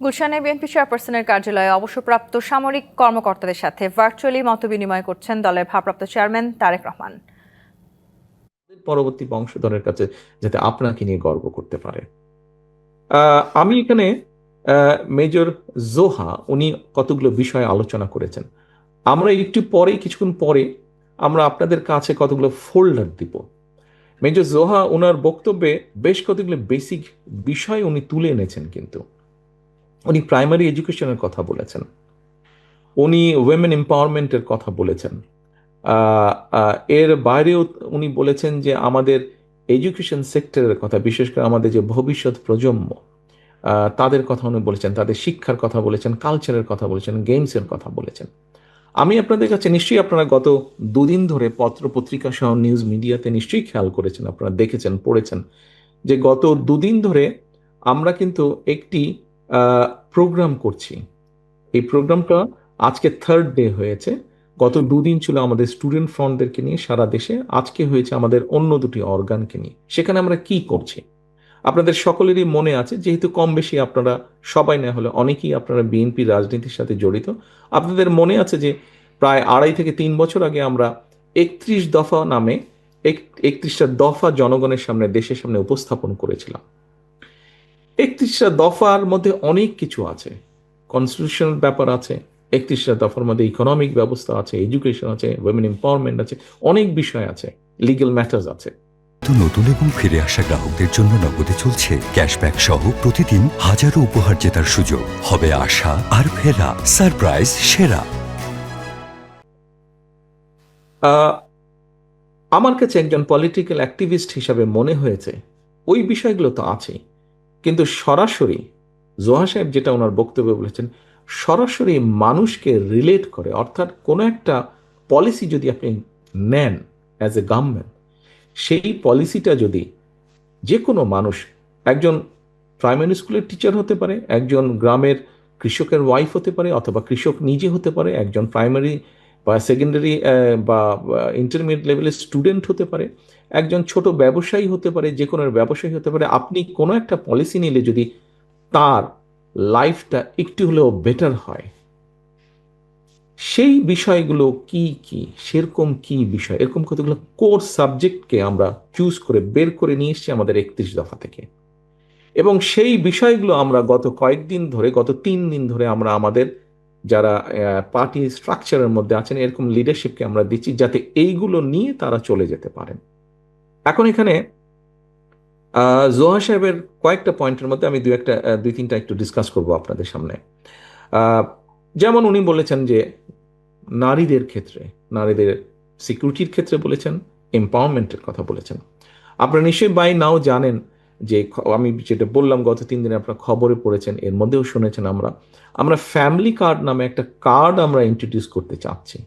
গুলশানে বিএনপি চেয়ারপারসনের কার্যালয়ে অবসরপ্রাপ্ত সামরিক কর্মকর্তাদের সাথে ভার্চুয়ালি মতবিনিময় করছেন দলের ভারপ্রাপ্ত চেয়ারম্যান তারেক রহমান। পরবর্তী বংশধরের কাছে যাতে আপনাকে নিয়ে গর্ব করতে পারে। আমি এখানে মেজর জোহা, উনি কতগুলো বিষয় আলোচনা করেছেন। আমরা একটু পরে কিছুক্ষণ পরে, আমরা আপনাদের কাছে কতগুলো ফোল্ডার দিব। মেজর জোহা ওনার বক্তব্যে বেশ কতগুলো বেসিক বিষয় উনি তুলে এনেছেন কিন্তু। উনি প্রাইমারি এডুকেশনের কথা বলেছেন। উনি উইমেন এম্পাওয়ারমেন্টের কথা বলেছেন। এর বাইরেও উনি বলেছেন যে আমাদের এডুকেশন সেক্টরের কথা, বিশেষ করে আমাদের যে ভবিষ্যৎ প্রজন্ম তাদের কথা উনি বলেছেন, তাদের শিক্ষার কথা বলেছেন কালচারের কথা বলেছেন গেমসের কথা বলেছেন। আমি আপনাদের কাছে নিশ্চয়ই আপনারা গত দুদিন ধরে পত্র পত্রিকা সহ নিউজ মিডিয়াতে নিশ্চয়ই খেয়াল করেছেন, আপনারা দেখেছেন, পড়েছেন যে গত দুদিন ধরে আমরা কিন্তু একটি প্রোগ্রাম করছি। এই প্রোগ্রামটা আজকে থার্ড ডে হয়েছে। গত দুদিন ছিল আমাদের স্টুডেন্ট ফ্রন্টদেরকে নিয়ে সারা দেশে। আজকে হয়েছে আমাদের অন্য দুটি অর্গানকে নিয়ে। সেখানে আমরা কি করছি? আপনাদের সকলেরই মনে আছে, যেহেতু কম বেশি আপনারা সবাই না হলে অনেকেই আপনারা বিএনপি রাজনীতির সাথে জড়িত। আপনাদের মনে আছে যে প্রায় আড়াই থেকে তিন বছর আগে আমরা একত্রিশ দফা নামে একত্রিশটা দফা জনগণের সামনে, দেশের সামনে উপস্থাপন করেছিলাম। একত্রিশটা দফার মধ্যে অনেক কিছু আছে। কনস্টিটিউশনাল ব্যাপার আছে একত্রিশটা দফার মধ্যে ইকোনমিক ব্যবস্থা আছে এডুকেশন আছে উইমেন এম্পাওয়ারমেন্ট আছে অনেক বিষয় আছে লিগ্যাল ম্যাটার্স আছে। নতুন এবং ফিরে আসা গ্রাহকদের জন্য নগদে চলছে ক্যাশব্যাক সহ প্রতিদিন হাজারো উপহার জেতার সুযোগ। হবে আশা আর ফেরা সারপ্রাইজ সেরা। আমার কাছে একজন পলিটিক্যাল অ্যাক্টিভিস্ট হিসাবে মনে হয়েছে ওই বিষয়গুলো তো আছেই। কিন্তু সরাসরি, জোহা সাহেব যেটা ওনার বক্তব্যে বলেছেন, সরাসরি মানুষকে রিলেট করে, অর্থাৎ কোনো একটা পলিসি যদি আপনি নেন অ্যাজ এ গভর্নমেন্ট সেই পলিসিটা যদি যে কোনো মানুষ, একজন প্রাইমারি স্কুলের টিচার হতে পারে, একজন গ্রামের কৃষকের ওয়াইফ হতে পারে, অথবা কৃষক নিজে হতে পারে, একজন প্রাইমারি বা সেকেন্ডারি বা ইন্টারমিডিয়েট লেভেলের স্টুডেন্ট হতে পারে, একজন ছোট ব্যবসায়ী হতে পারে, যে কোনো ব্যবসায়ী হতে পারে, আপনি কোনো একটা পলিসি নিলে যদি তার লাইফটা একটু হলেও বেটার হয়, সেই বিষয়গুলো কি কি, সেরকম কি বিষয়, এরকম কতগুলো কোর সাবজেক্টকে আমরা চুজ করে বের করে নিয়ে এসেছি আমাদের একত্রিশ দফা থেকে। এবং সেই বিষয়গুলো আমরা গত কয়েকদিন ধরে, গত তিন দিন ধরে আমরা আমাদের যারা পার্টি স্ট্রাকচারের মধ্যে আছেন, এরকম লিডারশিপকে আমরা দিচ্ছি যাতে এইগুলো নিয়ে তারা চলে যেতে পারেন। এখন এখানে জোহা সাহেবের কয়েকটা পয়েন্টের মধ্যে আমি দু একটা দুই তিনটা একটু ডিসকাস করব আপনাদের সামনে। যেমন উনি বলেছেন যে, নারীদের ক্ষেত্রে, নারীদের সিকিউরিটির ক্ষেত্রে বলেছেন এম্পাওয়ারমেন্টের কথা বলেছেন। আপনারা নিশ্চয়ই বাই নাও জানেন যে আমি যেটা বললাম গত তিন দিনে আপনারা খবরে পড়েছেন, এর মধ্যেও শুনেছেন আমরা আমরা ফ্যামিলি কার্ড নামে একটা কার্ড আমরা ইন্ট্রোডিউস করতে চাচ্ছি।